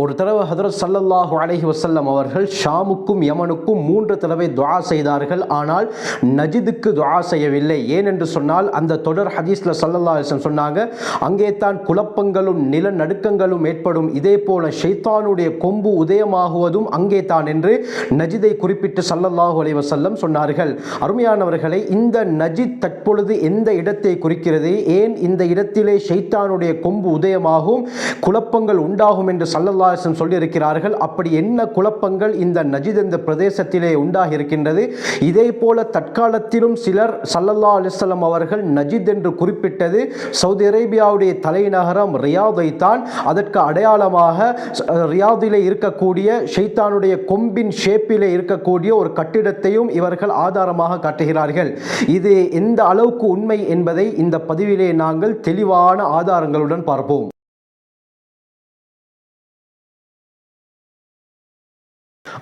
ஒரு தடவை ஹதரத் சல்லல்லாஹு அலஹி வசல்லம் அவர்கள் ஷாமுக்கும் யமனுக்கும் மூன்று தடவை துவா செய்தார்கள். ஆனால் நஜிதுக்கு துவா செய்யவில்லை. ஏனென்று சொன்னால் அந்த தொடர் ஹதீஸ்ல சல்லல்லா சொன்னாங்க அங்கே தான் குழப்பங்களும் நிலநடுக்கங்களும் ஏற்படும். இதே போல ஷைத்தானுடைய கொம்பு உதயமாகுவதும் அங்கே தான் என்று நஜிதை குறிப்பிட்டு சல்லல்லாஹு அலி வசல்லம் சொன்னார்கள். அருமையானவர்களை இந்த நஜித் தற்பொழுது எந்த இடத்தை குறிக்கிறது? ஏன் இந்த இடத்திலே ஷைத்தானுடைய கொம்பு உதயமாகும் குழப்பங்கள் உண்டாகும் என்று சல்லல்லாசன் சொல்லியிருக்கிறார்கள். அப்படி என்ன குழப்பங்கள் இந்த நஜித் என்ற பிரதேசத்திலே உண்டாகி இருக்கின்றது இதே போல தற்காலத்திலும் சிலர் சல்லல்லா அலிஸ்லாம் அவர்கள் நஜித் என்று குறிப்பிட்டது சவுதி அரேபியாவுடைய தலைநகரம் ரியாதை தான். அதற்கு அடையாளமாக ரியாதிலே இருக்கக்கூடிய ஷைத்தானுடைய கொம்பின் ஷேப்பிலே இருக்கக்கூடிய ஒரு கட்டிடத்தையும் இவர்கள் ஆதாரமாக காட்டுகிறார்கள். இது எந்த அளவுக்கு உண்மை என்பதை இந்த பதிவிலே நாங்கள் தெளிவான ஆதாரங்களுடன் பார்ப்போம்.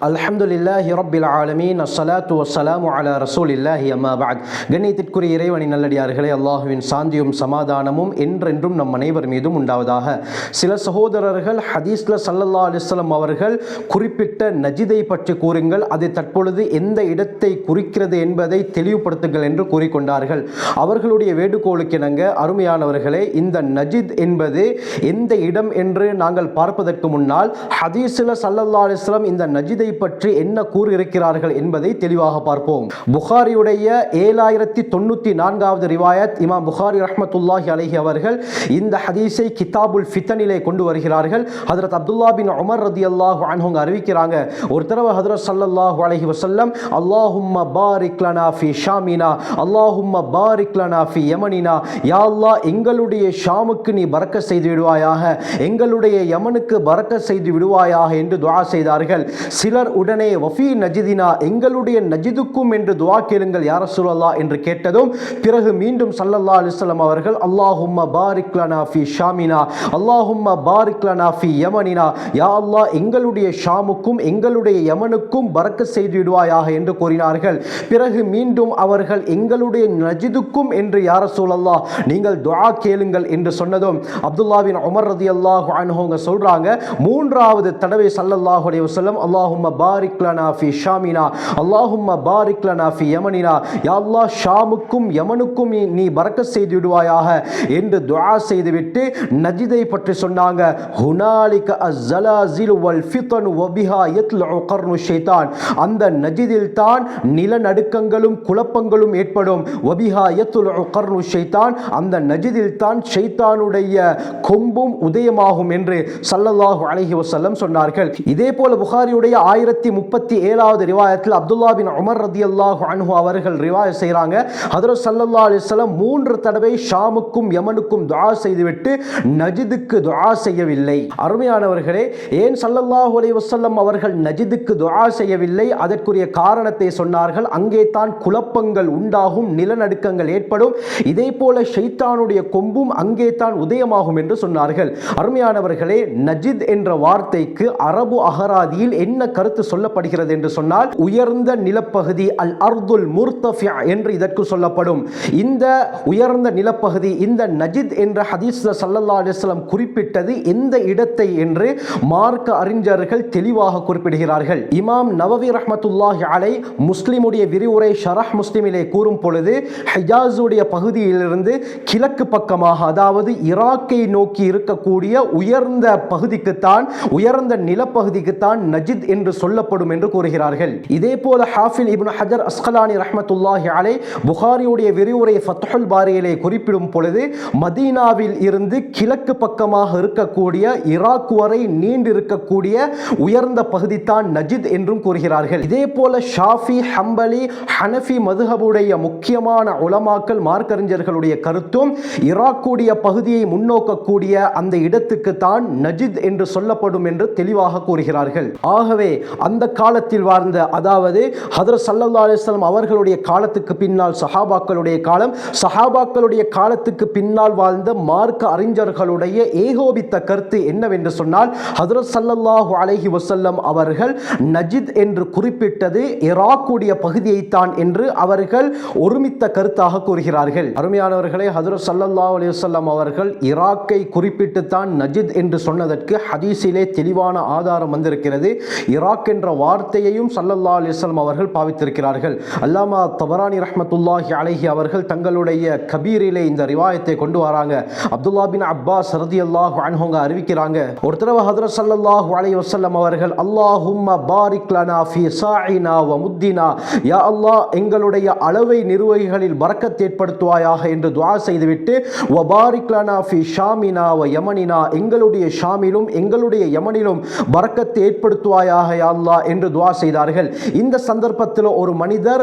அல்ஹம்துலில்லாஹி ரபில் ஆலமீன். அஸ்ஸலாத்து வஸ்ஸலாமு அலா ரசூலில்லாஹி அம்மா பஅத். கண்ணியத்திற்குரிய இறைவனின் நல்லடியார்களே அல்லாஹுவின் சாந்தியும் சமாதானமும் என்றென்றும் நம் அனைவர் மீதும் உண்டாவதாக. சில சகோதரர்கள் ஹதீஸ்ல சல்லல்லா அலிஸ்லாம் அவர்கள் குறிப்பிட்ட நஜிதை பற்றி கூறுங்கள் அது தற்பொழுது எந்த இடத்தை குறிக்கிறது என்பதை தெளிவுபடுத்துங்கள் என்று கூறிக்கொண்டார்கள். அவர்களுடைய வேண்டுகோளுக்கிணங்க அருமையானவர்களே இந்த நஜித் என்பது எந்த இடம் என்று நாங்கள் பார்ப்பதற்கு முன்னால் ஹதீஸில் சல்லல்லா அலிஸ்லாம் இந்த நஜித் பற்றி என்ன கூறியிருக்கிறார்கள் என்பதை தெளிவாக பார்ப்போம். புகாரியுடைய ஏழாயிரத்தி தொண்ணூற்றி நான்காவது ரிவாயத் இமாம் புகாரி ரஹமத்துல்லாஹி அலஹி அவர்கள் இந்த ஹதீஸை கிதாபுல் ஃபித்தனிலே கொண்டு வருகிறார்கள். ஹதரத் அப்துல்லா பின் உமர் ரதி அல்லாஹு அன்ஹுங்க அறிவிக்கிறாங்க ஒரு தடவை ஹதரத் சல்லல்லாஹு அலஹி வசல்லம் அல்லாஹும்ம பாரிக்லனா ஃபி ஷாமினா அல்லாஹும்ம பாரிக்லனா ஃபி யமனினா யா அல்லாஹ் எங்களுடைய ஷாமுக்கு நீ பறக்க செய்து விடுவாயாக எங்களுடைய யமனுக்கு பறக்க செய்து விடுவாயாக என்று துவா செய்தார்கள். சிலர் உடனே வஃபி நஜிதினா எங்களுடைய நஜிதுக்கும் என்று துவா கேளுங்கள் யார சொல்லலா என்று கேட்டதும் பிறகு மீண்டும் சல்லல்லா அலிஸ்லாம் அவர்கள் அல்லாஹும்ம பாரிக்லனா ஃபி ஷாமினா அல்லாஹும்ம பாரிக்லனா ஃபி யமனினா யா அல்லாஹ் எங்களுடைய ஷாமுக்கும் எங்களுடைய யமனுக்கும் பறக்க செய்து விடுவாயாக என்று கூறினார்கள். பிறகு மீண்டும் அவர்கள் எங்களுடைய நஜிதுக்கும் என்று யார சொல்லல்லா நீங்கள் துவா கேளுங்கள் என்று சொன்னதும் அப்துல்லாவின் உமர் ரதி அல்லாஹ் அன்ஹுங்க சொல்றாங்க மூன்றாவது தடவை சல்லல்லாஹு அலைஹி அல்லாஹும் அல்லாஹும்ம பாரிக் லனா ஃபி ஷாமினா அல்லாஹும்ம பாரிக் லனா ஃபி யமனினா யா அல்லாஹ் ஷாமுக்கும் யமனுக்கும் நீ- நீ செய்து விடுவாயாக என்று துஆ செய்துவிட்டு நஜிதை பற்றி சொன்னாங்க. ஹுனாலிக அஸ்ஸலாசில் வல் ஃபித்ன் வபிஹா யத்லஉ கர்னு ஷைத்தான். அந்த நஜிதில் தான் நிலநடுக்கங்களும் குழப்பங்களும் ஏற்படும். வபிஹா யத்லஉ கர்னு ஷைத்தான். அந்த நஜிதில் தான் ஷைத்தானுடைய கொம்பும் உதயமாகும் என்று சல்லல்லாஹு அலைஹி வஸல்லம் சொன்னார்கள். இதே போல புகாரியுடைய ஆயிரத்தி முப்பத்தி ஏழாவது ரிவாயத்தில் அப்துல்லா பின் உமர் ரதி அல்லாஹு அன்ஹு அவர்கள் ரிவாயத் செய்கிறாங்க. ஹதரத் சல்லல்லா அலிஸ்லாம் மூன்று தடவை ஷாமுக்கும் யமனுக்கும் துவா செய்துவிட்டு நஜிதுக்கு துவா செய்யவில்லை. அருமையானவர்களே ஏன் சல்லல்லாஹு அலி வசல்லம் அவர்கள் நஜிதுக்கு துவா செய்யவில்லை? அதற்குரிய காரணத்தை சொன்னார்கள். அங்கே தான் குழப்பங்கள் உண்டாகும் நிலநடுக்கங்கள் ஏற்படும். இதே போல ஷைத்தானுடைய கொம்பும் அங்கே தான் உதயமாகும் என்று சொன்னார்கள். அருமையானவர்களே நஜித் என்ற வார்த்தைக்கு அரபு அகராதியில் என்ன கருத்து சொல்லப்படுகிறது என்று சொன்னால் உயர்ந்த நிலப்பகுதி அல் அர்துல் முர்தஃபியா என்று இதற்கு சொல்லப்படும். இந்த உயர்ந்த நிலப்பகுதி இந்த நஜித் என்ற ஹதீஸ் சல்லல்லா அலிஸ்லாம் குறிப்பிட்டது எந்த இடத்தை என்று மார்க்க அறிஞர்கள் தெளிவாக குறிப்பிடுகிறார்கள். இமாம் நவவி ரஹ்மத்துல்லாஹி அலை முஸ்லிமுடைய விரிவுரை ஷரஹ் முஸ்லிமிலே கூறும் பொழுது ஹிஜாஸுடைய பகுதியிலிருந்து கிழக்கு பக்கமாக அதாவது ஈராக்கை நோக்கி இருக்கக்கூடிய உயர்ந்த பகுதிக்குத்தான் உயர்ந்த நிலப்பகுதிக்குத்தான் நஜித் என்று சொல்லப்படும் என்று கூறுகிறார்கள். இதே போல ஹாஃபில் இப்னு ஹஜர் அஸ்கலானி ரஹமத்துல்லாஹி அலை புகாரியுடைய விரிவுரை ஃபத்ஹுல் பாரியிலே குறிப்பிடும் பொழுது மதீனாவில் இருந்து கிழக்கு பக்கமாக இருக்கக்கூடிய ஈராக் வரை நீண்டிருக்கக்கூடிய உயர்ந்த பகுதி தான் நஜித் என்றும் கூறுகிறார்கள். இதே போல ஷாஃபி ஹம்பலி ஹனஃபி மதுஹபுடைய முக்கியமான உலமாக்கல் மார்க்கறிஞர்களுடைய கருத்தும் ஈராக்குடைய பகுதியை முன்னோக்கக்கூடிய அந்த இடத்துக்கு தான் நஜித் என்று சொல்லப்படும் என்று தெளிவாக கூறுகிறார்கள். ஆகவே ஆகவே அந்த காலத்தில் வாழ்ந்த அதாவது ஹதரத் சல்லல்லா அலிஸ்லாம் அவர்களுடைய காலத்துக்கு பின்னால் சஹாபாக்களுடைய காலம் சஹாபாக்களுடைய காலத்துக்கு பின்னால் வாழ்ந்த மார்க்க அறிஞர்களுடைய ஏகோபித்த கருத்து என்னவென்று சொன்னால் ஹதரத் சல்லல்லாஹு அலஹி வசல்லம் அவர்கள் நஜித் என்று குறிப்பிட்டது இராக்குடைய பகுதியைத்தான் என்று அவர்கள் ஒருமித்த கருத்தாக கூறுகிறார்கள். அருமையானவர்களே ஹதரத் சல்லல்லா அலிவசல்லம் அவர்கள் இராக்கை குறிப்பிட்டுத்தான் நஜித் என்று சொன்னதற்கு ஹதீஸிலே தெளிவான ஆதாரம் வந்திருக்கிறது. இராக் என்ற வார்த்தையையும் சல்லல்லா அலிஸ்லாம் அவர்கள் பாவித்திருக்கிறார்கள். அல்லாமா தபரானி ரஹ்மத்துல்லாஹி அலஹி அவர்கள் தங்களுடைய கபீரிலே இந்த ரிவாயத்தை கொண்டு வராங்க. அப்துல்லா பின் அப்பாஸ் ரதி அல்லாஹ் அன்ஹோங்க அறிவிக்கிறாங்க. ஒரு தடவை ஹதரத் சல்லல்லாஹு அலைஹி வசல்லம் அவர்கள் அல்லாஹும் பாரிக் லனா ஃபி சாயினா வ முத்தினா யா அல்லாஹ் எங்களுடைய அளவை நிர்வகிகளில் பறக்கத் ஏற்படுத்துவாயாக என்று துவா செய்துவிட்டு வ பாரிக் லனா ஃபி ஷாமினா வ யமனினா எங்களுடைய ஷாமிலும் எங்களுடைய யமனிலும் பறக்கத்தை ஏற்படுத்துவாயாக யா என்று துவா செய்தார்கள். இந்த சந்தர்ப்பத்தில் ஒரு மனிதர்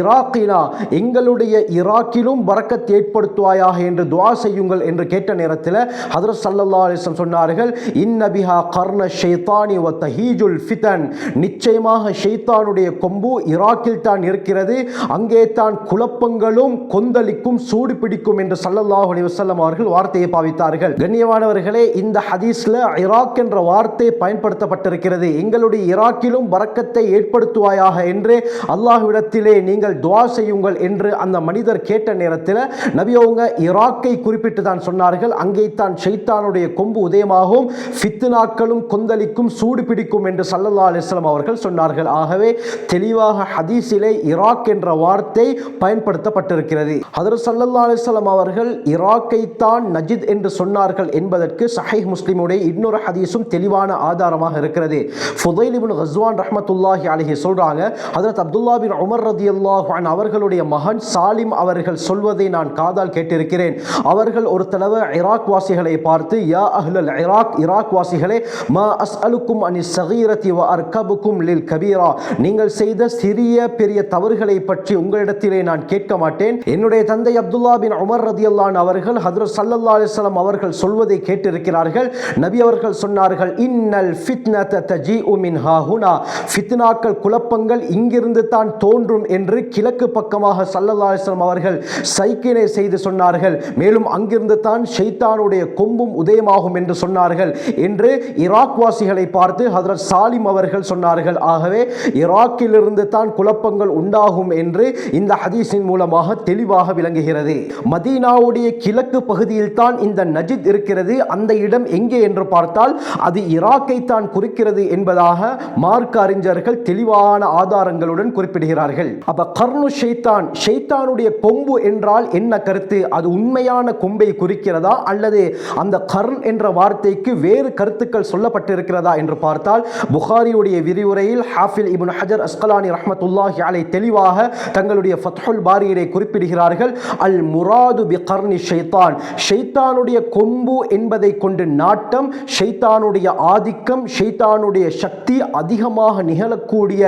இராக்கினா எங்களுடைய இராக்கிலும் பரக்கத் ஏற்படுத்துவாயாக என்று துவா செய்யுங்கள் என்று கேட்ட நேரத்தில் ஹதரத் சல்லல்லாஹு அலைஹி சொன்னார்கள் இன்னபிஹா கர்ண ஷெய்தானி வ தஹீஜுல் ஃபிதன். நிச்சயமாக ஷெய்தானுடைய கொம்பு இராக்கில் தான் இருக்கிறது. அங்கே தான் குழப்பங்களும் கொந்தளிக்கும் சூடு பிடிக்கும் என்று சல்லல்லாஹ் அலைஹி அவர்கள் வார்த்தையை பாவித்தார்கள். கண்ணியமானவர்களே இந்த ஹதீஸ்ல இராக் என்ற வார்த்தை பயன்படுத்தப்பட்டிருக்கிறது. எங்களுடைய இராக்கிலும் பறக்கத்தை ஏற்படுத்துவாயாக என்று அல்லாஹ்விடத்திலே நீங்கள் துவா செய்யுங்கள் என்று அந்த மனிதர் கேட்ட நேரத்தில் நபி அவங்க இராக்கை குறிப்பிட்டு தான் சொன்னார்கள். அங்கே தான் ஷைத்தானுடைய கொம்பு உதயமாகவும் ஃபித்னாக்களும் கொந்தளிக்கும் சூடு பிடிக்கும் என்று சல்லல்லா அலிஸ்லாம் அவர்கள் சொன்னார்கள். ஆகவே தெளிவாக ஹதீஸிலே இராக் என்ற வார்த்தை பயன்படுத்தப்பட்டிருக்கிறது. ஹதரத் சல்லல்லா அலிஸ்லாம் அவர்கள் ஈராக்கை தான் நஜித் என்று சொன்னார்கள் என்பதற்கு சஹை முஸ்லிமுடைய இன்னொரு ஹதீஸும் தெளிவான ஆதாரமாக இருக்கிறது. ஃபுதைல் இப்னு ஹஸ்வான் ரஹமத்துல்லாஹி அலஹி சொல்கிறாங்க ஹதரத் அப்துல்லா பின் உமர் ரதி அல்லாஹான் அவர்களுடைய மகன் சாலிம் அவர்கள் சொல்வதை நான் காதால் கேட்டிருக்கிறேன். அவர்கள் ஒரு தடவை இராக் வாசிகளை பார்த்து யா அஹ்லல் இராக் இராக் வாசிகளே மா அஸ்அலுக்கும் அனி சகீரத்தி வ அர்கபுக்கும் லில் கபீரா. நீங்கள் செய்த சிறிய பெரிய தவறுகளை பற்றி உங்களிடத்திலே நான் கேட்க மாட்டேன். என்னுடைய தந்தை அப்துல்லா பின் உமர் ரதி அல்லான் அவர்கள் ஹதரத் சல்லல்லா அலிஸ்லாம் அவர்கள் சொல்வதை கேட்டிருக்கிறார்கள். நபி அவர்கள் சொன்னார்கள் இன்னல் ஃபித்னத தஜி உமின் ஹாஹுனா ஃபித்னாக்கள் குழப்பங்கள் இங்கிருந்து தான் தோன்றும் என்று கிழக்கு பக்கமாக சல்லல்லாஸ்லம் அவர்கள் சைக்கினை செய்து சொன்னார்கள். மேலும் அங்கிருந்து தான் ஷைத்தானுடைய கொம்பும் உதயமாகும் என்று சொன்னார்கள். என்று ஈராக் வாசிகளை பார்த்து ஹதரத் சாலிம் அவர்கள் சொன்னார்கள். ஆகவே ஈராக்கிலிருந்து தான் குழப்பங்கள் உண்டாகும் என்று இந்த ஹதீஸின் மூலமாக தெளிவாக விளங்குகிறது. மதீனாவுடைய கிழக்கு பகுதியில் தான் இந்த நஜித் இருக்கிறது. அந்த இடம் எங்கே என்று பார்த்தால் அது ஈராக்கை தான் குறிக்கிறது என்பதாக மார்க்க அறிஞர்கள் தெளிவான ஆதாரங்களுடன் குறிப்பிடுகிறார்கள். அப்ப கர்ணு ஷைத்தான் ஷைத்தானுடைய கொம்பு என்றால் என்ன கருத்து? அது உண்மையான கொம்பை குறிக்கிறதா? அல்லது அந்த கர்ண் என்ற வார்த்தைக்கு வேறு கருத்துக்கள் சொல்லப்பட்டிருக்கிறதா என்று பார்த்தால் புகாரியுடைய விரிவுரையில் ஹாஃபில் இபுன் ஹஜர் அஸ்கலானி ரஹமத்துல்லாஹி அலை தெளிவாக தங்களுடைய ஃபத்ஹுல் பாரியிலே குறிப்பிடுகிறார்கள். அல் முராது பி கர்ணி ஷைத்தான் ஷைத்தானுடைய கொம்பு என்பதை கொண்டு நாட்டம் ஷைத்தானுடைய ஆதிக்கம் ஷைத்தானுடைய சக்தி அதிகமாக நிகழக்கூடிய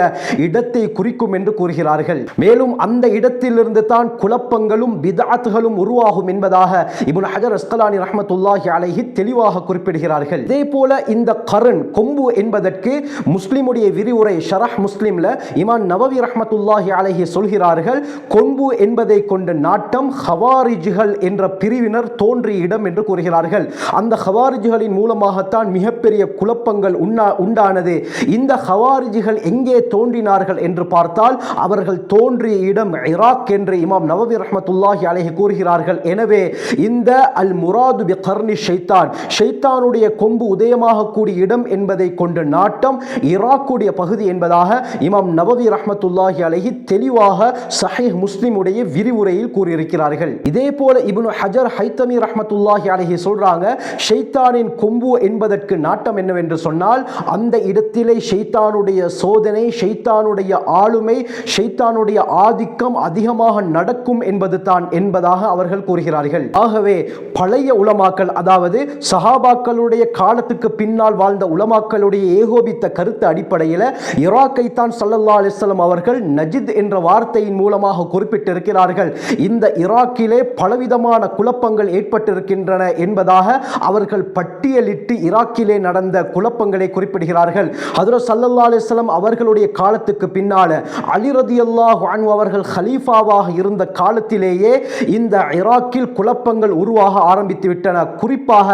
இடத்தை குறிக்கும் என்று கூறுகிறார்கள். மேலும் அந்த இடத்திலிருந்து தான் குழப்பங்களும் பிதாத்துகளும் உருவாகும் என்பதாக இபுன் ஹஜர் அஸ்கலானி ரஹமத்துல்லாஹி அலஹி தெளிவாக குறிப்பிடுகிறார்கள். இதே போல இந்த கரண் கொம்பு என்பதற்கு முஸ்லிமுடைய விரிவுரை ஷரஹ் முஸ்லிம்ல இமான் நவவி ரஹமத்துல்லாஹி அலஹி சொல்கிறார்கள் கொம்பு என்பதை கொண்ட நாட்டம் ஹவாரிஜுகள் என்ற பிரிவினர் தோன்றிய இடம் என்று கூறுகிறார்கள். அந்த ஹவாரிஜுகளின் மூலமாகத்தான் மிகப்பெரிய குழப்பங்கள் உண்டானது. இந்த ஹவாரிஜிகள் எங்கே தோன்றினார்கள் என்று பார்த்தால் அவர்கள் தோன்றிய இடம் இராக் என்று இமாம் நவவி ரஹமத்துல்லாஹி அலைஹி கூறுகிறார்கள். எனவே இந்த அல் முராது பி கர்னி ஷைத்தான் ஷைத்தானுடைய கொம்பு உதயமாகக்கூடிய இடம் என்பதை கொண்டு நாட்டம் ஈராக்குடைய பகுதி என்பதாக இமாம் நவவி ரஹமத்துல்லாஹி அலைஹி தெளிவாக சஹீஹ் முஸ்லிமுடைய விரிவுரையில் கூறியிருக்கிறார்கள். இதே போல இபுனு ஹஜர் ஹைத்தமி ரஹமத்துல்லாஹி அலைஹி சொல்றாங்க ஷைத்தானின் கொம்பு என்பதற்கு நாட்டம் என்னவென்று சொன்னால் அந்த இடத்தில் ஷைத்தானுடைய சோதனை ஷைத்தானுடைய ஆளுமை ஷைத்தானுடைய ஆதிக்கம் அதிகமாக நடக்கும் என்பது தான் என்பதாக அவர்கள் கூறுகிறார்கள். ஆகவே பழைய உலமாக்கள் அதாவது சஹாபாக்களுடைய காலத்துக்கு பின்னால் வாழ்ந்த உலமாக்களுடைய ஏகோபித்த கருத்து அடிப்படையில் இராக்கைத்தான் சல்லல்லா அலிஸ்லாம் அவர்கள் நஜித் என்ற வார்த்தையின் மூலமாக குறிப்பிட்டிருக்கிறார்கள். இந்த ஈராக்கிலே பலவிதமான குழப்பங்கள் ஏற்பட்டிருக்கின்றன என்பதாக அவர்கள் பட்டியலிட்டு ஈராக்கிலே நடந்த குழப்பங்களை குறிப்பிடுகிறார்கள். ஹதரத் சல்லல்லா அலிஸ்லாம் அவர்களுடைய காலத்துக்கு பின்னால் அலிரதி அல்லாஹ் அவர்கள் ஹலீஃபாவாக இருந்த காலத்திலேயே இந்த ஈராக்கில் குழப்பங்கள் உருவாக ஆரம்பித்து விட்டன. குறிப்பாக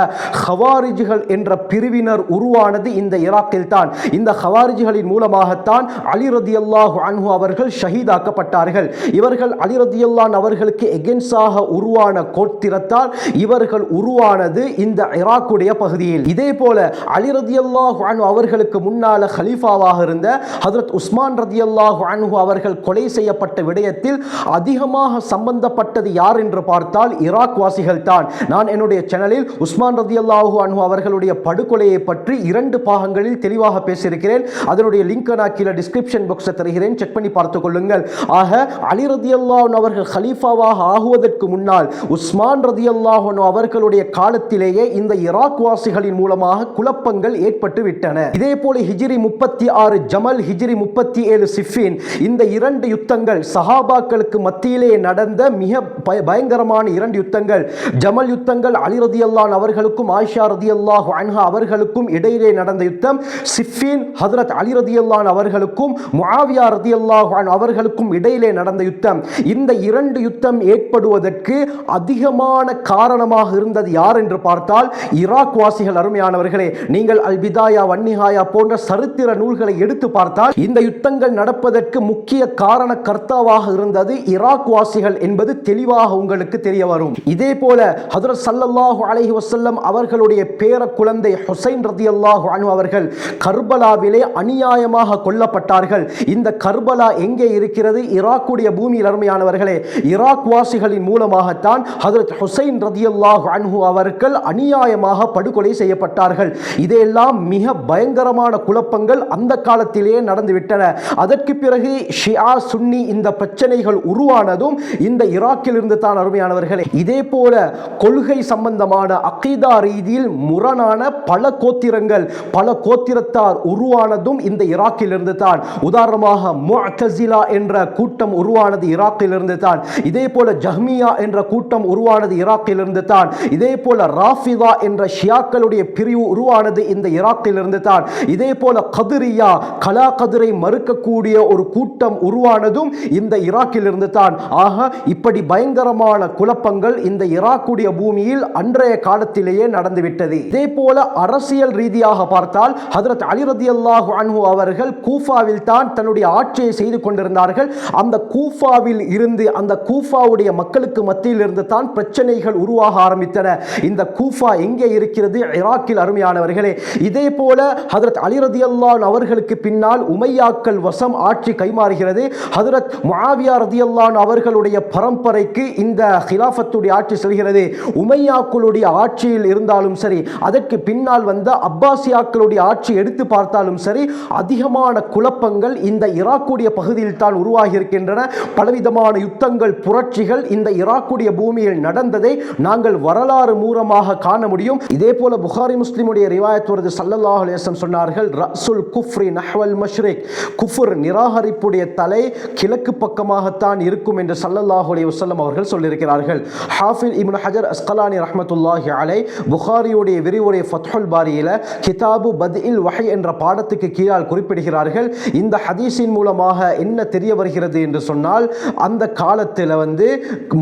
ஹவாரிஜுகள் என்ற பிரிவினர் உருவானது இந்த ஈராக்கில் தான். இந்த ஹவாரிஜுகளின் மூலமாகத்தான் அலிரதி அல்லாஹ் அன்ஹு அவர்கள் ஷஹீதாக்கப்பட்டார்கள். இவர்கள் அலிரதி அல்லான் அவர்களுக்கு எகென்ஸாக உருவான கோத்திரத்தால் இவர்கள் உருவானது இந்த ஈராக்குடைய பகுதியில். இதே போல அலிரதி அல்லாஹ் அவர்களுக்கு முன்னால் இடைக்கால ஹலீஃபாவாக இருந்த ஹதரத் உஸ்மான் ரதி ரதியல்லாஹு அன்ஹு அவர்கள் கொலை செய்யப்பட்ட விடயத்தில் அதிகமாக சம்பந்தப்பட்டது யார் என்று பார்த்தால் ஈராக் வாசிகள் தான். நான் என்னுடைய சேனலில் உஸ்மான் ரதி அல்லாஹு அன்ஹு அவர்களுடைய படுகொலையை பற்றி இரண்டு பாகங்களில் தெளிவாக பேசியிருக்கிறேன். அதனுடைய லிங்கை நான் கீழே டிஸ்கிரிப்ஷன் பாக்ஸில் தருகிறேன். செக் பண்ணி பார்த்துக் கொள்ளுங்கள். ஆக அலி ரதி அல்லாஹன் அவர்கள் ஹலீஃபாவாக ஆகுவதற்கு முன்னால் உஸ்மான் ரதி அல்லாஹன் அவர்களுடைய காலத்திலேயே இந்த ஈராக் வாசிகளின் மூலமாக குழப்பங்கள் ஏற்பட்டு விட்டன. இதே போல ஹிஜி ஹிஜிரி முப்பத்தி ஆறு ஜமல் ஹிஜிரி முப்பத்தி ஏழு சிஃபின் இந்த இரண்டு யுத்தங்கள் சஹாபாக்களுக்கு மத்தியிலே நடந்த மிக பயங்கரமான இரண்டு யுத்தங்கள். ஜமல் யுத்தங்கள் அலி ரதி அல்லான் அவர்களுக்கும் ஆயிஷா ரதி அல்லாஹ் அன்ஹா அவர்களுக்கும் இடையிலே நடந்த யுத்தம். சிஃபின் ஹதரத் அலி ரதி அல்லான் அவர்களுக்கும் முஆவியா ரதி அல்லாஹ் அவர்களுக்கும் இடையிலே நடந்த யுத்தம். இந்த இரண்டு யுத்தம் ஏற்படுவதற்கு அதிகமான காரணமாக இருந்தது யார் என்று பார்த்தால் ஈராக் வாசிகள் அருமையானவர்களே நீங்கள் அல்பிதாயா வன்னிஹாயா போன்ற சரித்திர நூல்களை எடுத்து பார்த்தால் இந்த யுத்தங்கள் நடப்பதற்கு முக்கிய காரண கர்த்தாவாக இருந்தது ஈராக் வாசிகள் என்பது தெளிவாக உங்களுக்கு தெரிய வரும். இதே போல ஹதரத் சல்லல்லாஹு அலஹி வசல்லம் அவர்களுடைய பேர குழந்தை ஹுசைன் ரதியல்லாஹு அனு அவர்கள் கர்பலாவிலே அநியாயமாக கொல்லப்பட்டார்கள். இந்த கர்பலா எங்கே இருக்கிறது? ஈராக்குடைய பூமியில் அருமையானவர்களே ஈராக் வாசிகளின் மூலமாகத்தான் ஹதரத் ஹுசைன் ரதியல்லாஹு அன்ஹு அவர்கள் அநியாயமாக படுகொலை செய்யப்பட்டார்கள். இதையெல்லாம் மிக பயங்கரமான குழப்பங்கள் அந்த காலத்திலேயே நடந்துவிட்டன. அதற்கு பிறகு ஷியா சுன்னி இந்த பிரச்சனைகள் உருவானதும் இந்த ஈராக்கில் இருந்து தான் அருமையானவர்களே. இதே போல கொள்கை சம்பந்தமான அகீதா ரீதியில் முரணான பல கோத்திரங்கள் பல கோத்திரத்தார் உருவானதும் இந்த ஈராக்கில் இருந்து தான். உதாரணமாக முஅத்தசிலா என்ற கூட்டம் உருவானது ஈராக்கில் இருந்து தான். இதே போல ஜஹ்மியா என்ற கூட்டம் உருவானது ஈராக்கில் இருந்து தான். இதே போல ராஃபிதா என்ற ஷியாக்களுடைய பிரிவு உருவானது இந்த ஈராக்கில் இருந்து தான். இதே போல போல கதிரியா கலா கதிரை மறுக்கக்கூடிய ஒரு கூட்டம் உருவானதும் இந்த ஈராக்கிலிருந்து தான். ஆக இப்படி பயங்கரமான குழப்பங்கள் இந்த ஈராக்குடைய பூமியில் அன்றைய காலத்திலேயே நடந்துவிட்டது. இதே போல அரசியல் ரீதியாக பார்த்தால் ஹதரத் அலி ரதியல்லாஹு அன்ஹு அவர்கள் கூஃபாவில் தான் தன்னுடைய ஆட்சியை செய்து கொண்டிருந்தார்கள். அந்த கூஃபாவில் இருந்து அந்த கூஃபாவுடைய மக்களுக்கு மத்தியில் இருந்து தான் பிரச்சனைகள் உருவாக ஆரம்பித்தன. இந்த கூஃபா எங்கே இருக்கிறது? ஈராக்கில் அருமையானவர்களே இதே போல ஹதரத் அலி ரதியல்லான் அவர்களுக்கு பின்னால் உமையாக்கள் வசம் ஆட்சி கைமாறுகிறது. ஹதரத் மாவியா ரதியல்லான் அவர்களுடைய பரம்பரைக்கு இந்த ஹிலாஃபத்துடைய ஆட்சி செல்கிறது. உமையாக்களுடைய ஆட்சியில் இருந்தாலும் சரி அதற்கு பின்னால் வந்த அப்பாசியாக்களுடைய ஆட்சி எடுத்து பார்த்தாலும் சரி அதிகமான குழப்பங்கள் இந்த ஈராக்குடைய பகுதியில் தான் உருவாகி இருக்கின்றன பலவிதமான யுத்தங்கள் புரட்சிகள் இந்த ஈராக்குடைய பூமியில் நடந்ததை நாங்கள் வரலாறு மூலமாக காண முடியும். இதே போல புகாரி முஸ்லிமுடைய ரிவாயத் வருது சல்லல்லாஹ் அலைஹி சொன்னார்கள் ரஸுல் குஃப்ரி நஹ்வல் மஷ்ரிக். குஃபுர் நிராகரிப்புடைய தலை கிழக்கு பக்கமாகத்தான் இருக்கும் என்று சல்லல்லாஹு அலி வசல்லம் அவர்கள் சொல்லியிருக்கிறார்கள். ஹாஃபில் இப்னு ஹஜர் அஸ்கலானி ரஹமத்துல்லாஹி அலை புகாரியுடைய விரிவுரை ஃபத்ஹுல் பாரியில கிதாபு பத் இல் வஹை என்ற பாடத்துக்கு கீழால் குறிப்பிடுகிறார்கள். இந்த ஹதீஸின் மூலமாக என்ன தெரிய வருகிறது என்று சொன்னால் அந்த காலத்தில் வந்து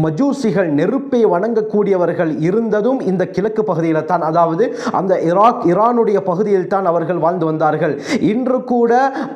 மஜூசிகள் நெருப்பை வணங்கக்கூடியவர்கள் இருந்ததும் இந்த கிழக்கு பகுதியில் தான் அதாவது அந்த ஈராக் ஈரானுடைய பகுதியில் தான் அவர்கள் வாழ்ந்து வந்தார்கள். இன்று கூட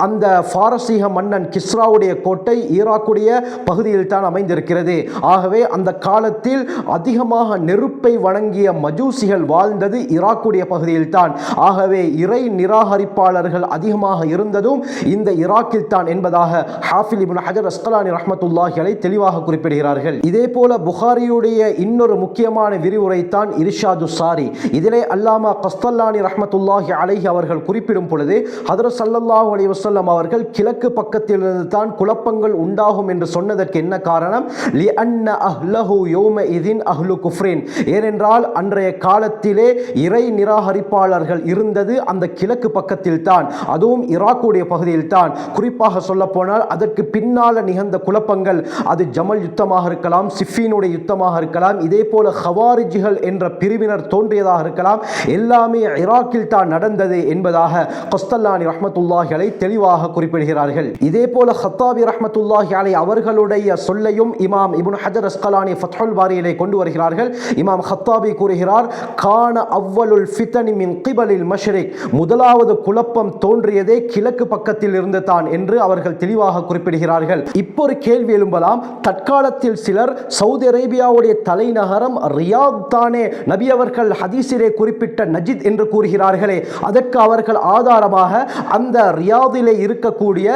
அந்த பாரசீக மன்னன் கிஸ்ராவுடைய கோட்டை ஈராக்குடைய பகுதியில் தான் அமைந்திருக்கிறது. ஆகவே அந்த காலத்தில் அதிகமாக நெருப்பை வணங்கிய மஜூசிகள் வாழ்ந்தது ஈராக்குடைய பகுதியில் தான் ஆகவே இறை நிராகரிப்பாளர்கள் அதிகமாக இருந்ததும் இந்த ஈராக்கில் தான் என்பதாக ஹாஃபில் இபின் ஹஜர் அஸ்கலானி ரஹமத்துல்லாஹிகளை தெளிவாக குறிப்பிடுகிறார்கள். இதே போல புகாரியுடைய இன்னொரு முக்கியமான விரிவுரை தான் இர்ஷாது சாரி. இதிலே அல்லாமா கஸ்தல்லானி ரஹமத்துல்லாஹி அலைஹி அவர்கள் குறிப்பிடும் பொழுது ஹதரத் ஸல்லல்லாஹு அலி வசல்லம் அவர்கள் கிழக்கு பக்கத்திலிருந்து தான் குழப்பங்கள் உண்டாகும் என்று சொன்னதற்கு என்ன காரணம்? லி அன்ன அஹ்லஹு யோம இதின் அஹ்லு குஃப்ரின். ஏனென்றால் அன்றைய காலத்திலே இறை நிராகரிப்பாளர்கள் இருந்தது அந்த கிழக்கு பக்கத்தில் தான் அதுவும் ஈராக்குடைய பகுதியில் தான் குறிப்பாக சொல்ல போனால் அதற்கு பின்னால நிகழ்ந்த குழப்பங்கள் அது ஜமல் யுத்தமாக இருக்கலாம் சிஃபீனுடைய யுத்தமாக இருக்கலாம் இதே போல ஹவாரிஜிகள் என்ற பிரிவினர் தோன்றியதாக இருக்கலாம் எல்லாமே ஈராக்கில் தான் நடந்தது என்பதாக கொஸ்தல்லானி ரஹ்மத்துல்லாஹி அலை தெளிவாக குறிப்பிடுகிறார்கள். இதே போல ஹத்தாபி ரஹமத்துல்லாஹி அலை அவர்களுடைய சொல்லையும் இமாம் இபுன் ஹஜர் அஸ்கலானி ஃபத்ஹுல் பாரியிலே கொண்டு வருகிறார்கள். இமாம் ஹத்தாபி கூறுகிறார் கான அவ்வலுல் ஃபித்தனி மின் கிபலில் மஷ்ரிக். முதலாவது குழப்பம் தோன்றியதே கிழக்கு பக்கத்தில் இருந்து தான் என்று அவர்கள் தெளிவாக குறிப்பிடுகிறார்கள். இப்போ ஒரு கேள்வி எழும்பலாம். தற்காலத்தில் சிலர் சவுதி அரேபியாவுடைய தலைநகரம் ரியாத் தானே நபி அவர்கள் ஹதீஸிலே குறிப்பிட்ட நஜித் என்று கூறுகிறார்களே அதற்கு அவர்கள் ஆதாரம் காரணமாக அந்த ரியாதிலே இருக்கக்கூடிய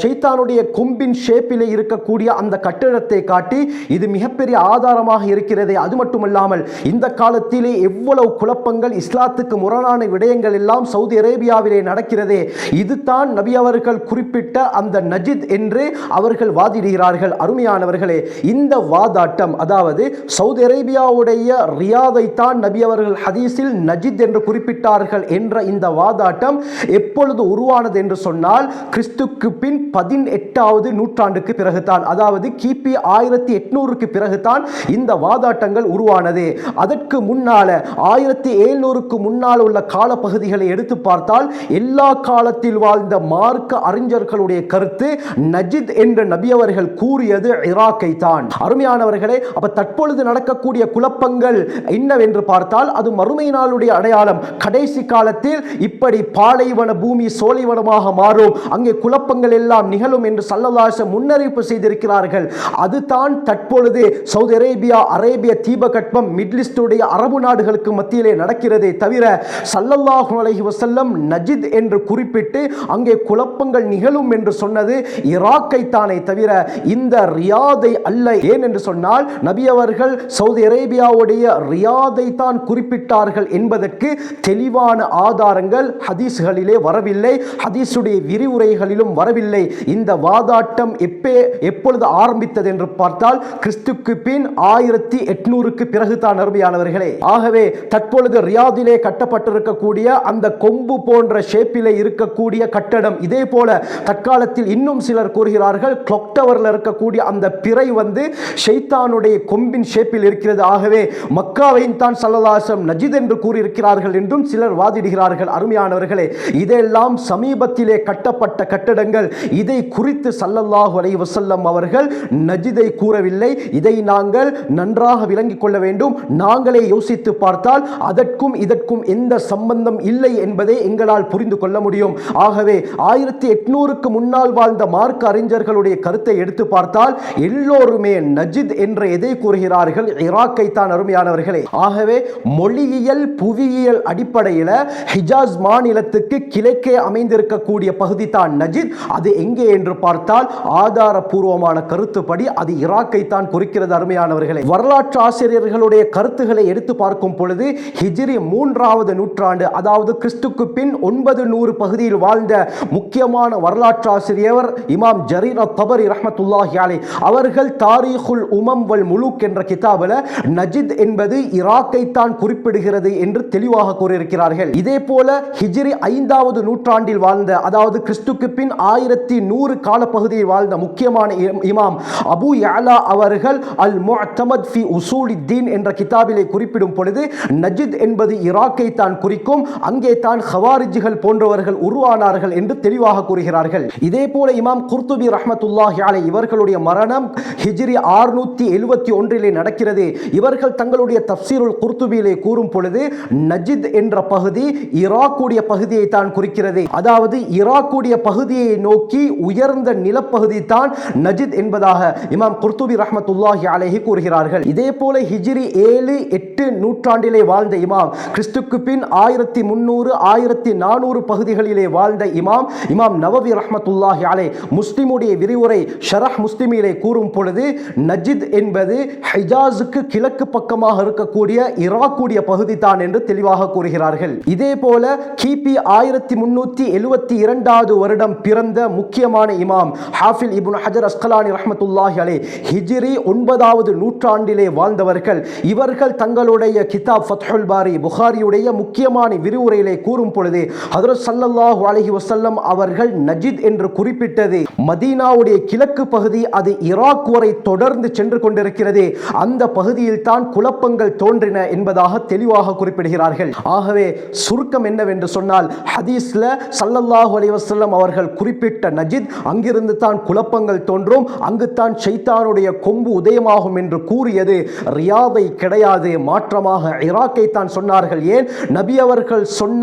ஷைத்தானுடைய கொம்பின் ஷேப்பிலே இருக்கக்கூடிய அந்த கட்டிடத்தை காட்டி இது மிகப்பெரிய ஆதாரமாக இருக்கிறதே. அது மட்டுமல்லாமல் இந்த காலத்திலே எவ்வளவு குழப்பங்கள் இஸ்லாத்துக்கு முரணான விடயங்கள் எல்லாம் சவுதி அரேபியாவிலே நடக்கிறதே. இதுதான் நபி அவர்கள் குறிப்பிட்ட அந்த நஜித் என்று அவர்கள் வாதிடுகிறார்கள். அருமையானவர்களே இந்த வாதாட்டம் அதாவது சவுதி அரேபியாவுடைய ரியாதை தான் நபி அவர்கள் ஹதீஸில் நஜித் என்று குறிப்பிட்டார்கள் என்ற இந்த வாதாட்டம் எப்பொழுது உருவானது என்று சொன்னால் கிறிஸ்துக்கு பின் பதினெட்டாவது நூற்றாண்டுக்கு பிறகுதான். அதாவது கிபி ஆயிரத்தி எட்நூறுக்கு பிறகுதான் இந்த வாதாட்டங்கள் உருவானது. அதற்கு முன்னால ஆயிரத்தி எழுநூறுக்கு முன்னால் உள்ள காலப்பகுதிகளை எடுத்து பார்த்தால் எல்லா காலத்தில் வாழ்ந்த மார்க்க அறிஞர்களுடைய கருத்து நஜித் என்ற நபி அவர்கள் கூறியது இராக்கை தான் அருமையானவர்களே அப்ப தற்பொழுது நடக்கக்கூடிய குழப்பங்கள் என்னவென்று பார்த்தால் அது மறுமை நாளுடைய அடையாளம். கடைசி காலத்தில் இப்படி பாலைவன பூமி சோலைவனமாக மாறும். அங்கே குழப்பங்கள் எல்லாம் நிகழும் என்று சல்லதாச முன்னறிவிப்பு செய்திருக்கிறார்கள். அதுதான் தற்பொழுது சவுதி அரேபியா அரேபிய தீபகற்பம் மிட்லிஸ்டுடைய அரபு நாடுகளுக்கு மத்தியிலே நடக்கிறதே தவிர சல்லல்லாஹு அலஹி வசல்லம் நஜித் என்று குறிப்பிட்டு அங்கே குழப்பங்கள் நிகழும் என்று சொன்னது இராக்கை தானே தவிர இந்த ரியாதை அல்ல. ஏன் என்று சொன்னால் நபி அவர்கள் சவுதி அரேபியாவுடைய ரியாதை தான் குறிப்பிட்டார்கள் என்பதற்கு தெளிவான ஆதாரங்கள் ஹதீஸ்களில் வரவில்லை ஹதீஸுடைய விரிவுரைகளிலும் வரவில்லை. இந்த வாதாட்டம் எப்பே எப்பொழுது ஆரம்பித்தது என்று பார்த்தால் கிறிஸ்துக்கு பின் ஆயிரத்தி எட்நூறுக்கு பிறகுதான் அருமையானவர்களே. ஆகவே தற்பொழுது ரியாதிலே கட்டப்பட்டிருக்கக்கூடிய அந்த கொம்பு போன்ற ஷேப்பிலே இருக்கக்கூடிய கட்டடம் இதே போல தற்காலத்தில் இன்னும் சிலர் கூறுகிறார்கள் கிளாக் டவரில் இருக்கக்கூடிய அந்த பிறை வந்து ஷெய்தானுடைய கொம்பின் ஷேப்பில் இருக்கிறது. ஆகவே மக்காவையும் தான் சல்லதாசம் நஜித் என்று கூறியிருக்கிறார்கள் என்றும் சிலர் வாதிடுகிறார்கள். அருமையானவர்களே இதெல்லாம் சமீபத்திலே கட்டப்பட்ட கட்டடங்கள். இதை குறித்து சல்லல்லாஹு அலை வசல்லம் அவர்கள் நஜிதை கூறவில்லை. இதை நாங்கள் நன்றாக விளங்கிக் கொள்ள வேண்டும். நாங்களே யோசித்து பார்த்தால் அதற்கும் இதற்கும் எந்த சம்பந்தம் இல்லை என்பதை எங்களால் புரிந்து கொள்ள முடியும். ஆகவே ஆயிரத்தி எட்நூறுக்கு முன்னால் வாழ்ந்த மார்க் அறிஞர்களுடைய கருத்தை எடுத்து பார்த்தால் எல்லோருமே நஜித் என்ற எதை கூறுகிறார்கள்? ஈராக்கை தான் அருமையானவர்களே. ஆகவே மொழியியல் புவியியல் அடிப்படையில் ஹிஜாஸ் மாநிலத்துக்கு கிழக்கே அமைந்திருக்கக்கூடிய பகுதி தான் நஜித். அது எங்கே என்று பார்த்தால் ஆதாரபூர்வமான கருத்துப்படி அது ஈராக்கை தான் குறிக்கிறது அருமையானவர்களை. வரலாற்று ஆசிரியர்களுடைய கருத்துக்களை எடுத்து பார்க்கும் பொழுது ஹிஜிரி மூன்றாவது நூற்றாண்டு அதாவது கிறிஸ்துக்கு பின் ஒன்பது நூறு பகுதியில் வாழ்ந்த முக்கியமான வரலாற்று ஆசிரியர் இமாம் ஜரீர் தபரி ரஹமத்துல்லாஹி அலை அவர்கள் தாரீஹுல் உமம் வல் முலுக் என்ற கிதாபில் நஜித் என்பது ஈராக்கை தான் குறிப்பிடுகிறது என்று தெளிவாக கூறியிருக்கிறார்கள். இதே போல ஹிஜிரி ஐந்து ஐந்தாவது நூற்றாண்டில் வாழ்ந்த அதாவது கிறிஸ்துக்கு பின் ஆயிரத்தி நூறு காலப்பகுதியில் வாழ்ந்த முக்கியமான இமாம் அபு யாலா அவர்கள் அல் முஅத்தமத் ஃபி உசூலி தீன் என்ற கிதாபிலே குறிப்பிடும் பொழுது நஜித் என்பது ஈராக்கை தான் குறிக்கும் அங்கே தான் ஹவாரிஜிகள் போன்றவர்கள் உருவானார்கள் என்று தெளிவாக கூறுகிறார்கள். இதே போல இமாம் குர்துபி ரஹமத்துல்லாஹி அலை இவர்களுடைய மரணம் ஹிஜ்ரி ஆறுநூத்தி எழுபத்தி ஒன்றிலே நடக்கிறது. இவர்கள் தங்களுடைய தப்சீருல் குர்துபியிலே கூறும் பொழுது நஜித் என்ற பகுதி ஈராக்குடைய பகுதியை தான் தான் குறிக்கிறது. அதாவது ஈராக்குடைய பகுதியை நோக்கி உயர்ந்த நிலப்பகுதி தான் நஜித் என்பதாக இமாம் குர்துபி ரஹமத்துல்லாஹி அலேஹி கூறுகிறார்கள். இதே போல ஹிஜிரி ஏழு எட்டு நூற்றாண்டிலே வாழ்ந்த இமாம் கிறிஸ்துக்கு பின் ஆயிரத்தி முன்னூறு ஆயிரத்தி நானூறு பகுதிகளிலே வாழ்ந்த இமாம் இமாம் நவவி ரஹமத்துல்லாஹி அலே முஸ்லிமுடைய விரிவுரை ஷரஹ் முஸ்லிமிலே கூறும் பொழுது நஜித் என்பது ஹிஜாஸுக்கு கிழக்கு பக்கமாக இருக்கக்கூடிய ஈராக்குடைய பகுதி தான் என்று தெளிவாக கூறுகிறார்கள். இதே போல கிபி ஆயிரத்தி ஆயிரத்தி முன்னூத்தி எழுவத்தி இரண்டாவது வருடம் பிறந்த முக்கியமான இமாம் ஹாஃபில் இபுன் ஹஜர் அஸ்கலானி ரஹமத்துல்லாஹி அலே ஹிஜிரி ஒன்பதாவது நூற்றாண்டிலே வாழ்ந்தவர்கள். இவர்கள் தங்களுடைய கிதாப் ஃபத்ஹுல் பாரி புகாரியுடைய முக்கியமான விரிவுரையிலே கூறும் பொழுது ஹதரத் ஸல்லல்லாஹு அலஹி வசல்லம் அவர்கள் நஜித் என்று குறிப்பிட்டது. மதீனாவுடைய கிழக்கு பகுதி அது ஈராக் வரை தொடர்ந்து சென்று கொண்டிருக்கிறது. அந்த பகுதியில் தான் குழப்பங்கள் தோன்றின என்பதாக தெளிவாக குறிப்பிடுகிறார்கள். ஆகவே சுருக்கம் என்னவென்று சொன்னால் ஹதீஸில் சல்லல்லாஹு அலைஹி அவர்கள் குறிப்பிட்ட நஜித் அங்கிருந்து தான் குழப்பங்கள் தோன்றும் அங்குத்தான் ஷைத்தானுடைய கொம்பு உதயமாகும் என்று கூறியது. ரியாதை கிடையாது மாற்றமாக ஈராக்கை தான் சொன்னார்கள். ஏன்? நபி அவர்கள் சொன்ன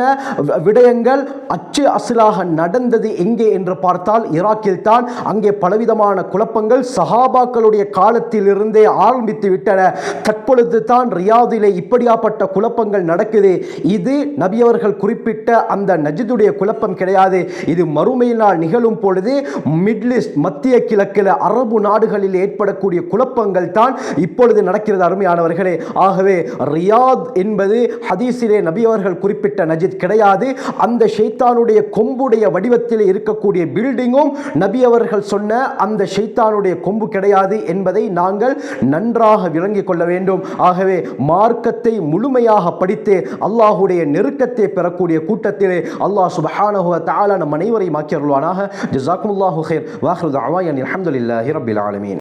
விடயங்கள் அச்சு அசலாக நடந்தது எங்கே என்று பார்த்தால் ஈராக்கில் தான். அங்கே பலவிதமான குழப்பங்கள் சஹாபாக்களுடைய காலத்தில் இருந்தே ஆரம்பித்து விட்டன. தற்பொழுது தான் ரியாதிலே இப்படியாப்பட்ட குழப்பங்கள் நடக்குது. இது நபியவர்கள் குறிப்பிட்ட அந்த நஜிதுடைய குழப்பம் கிடையாது. இது மறுமையினால் நிகழும் பொழுது மிட்லிஸ்ட் மத்திய கிழக்கில் அரபு நாடுகளில் ஏற்படக்கூடிய குழப்பங்கள் தான் இப்பொழுது நடக்கிறது அருமையானவர்களே. ஆகவே ரியாத் என்பது ஹதீஸிலே நபி அவர்கள் குறிப்பிட்ட நஜித் கிடையாது. அந்த ஷைத்தானுடைய கொம்புடைய வடிவத்தில் இருக்கக்கூடிய பில்டிங்கும் நபி அவர்கள் சொன்ன அந்த ஷைத்தானுடைய கொம்பு கிடையாது என்பதை நாங்கள் நன்றாக விளங்கிக் கொள்ள வேண்டும். ஆகவே மார்க்கத்தை முழுமையாக படித்து அல்லாஹுடைய நெருக்கத்தை பெறக்கூடிய கூட்டத்திலே அல்லாஹ் சுப்ஹானஹு வ தஆலா நம் அனைவரையும் ஆக்கி அருள்வானாக ஜஸாக்குமுல்லாஹு ஹைர் வாஹிரு தஅவாயன் அல்ஹம்துலில்லாஹி ரப்பில் ஆலமீன்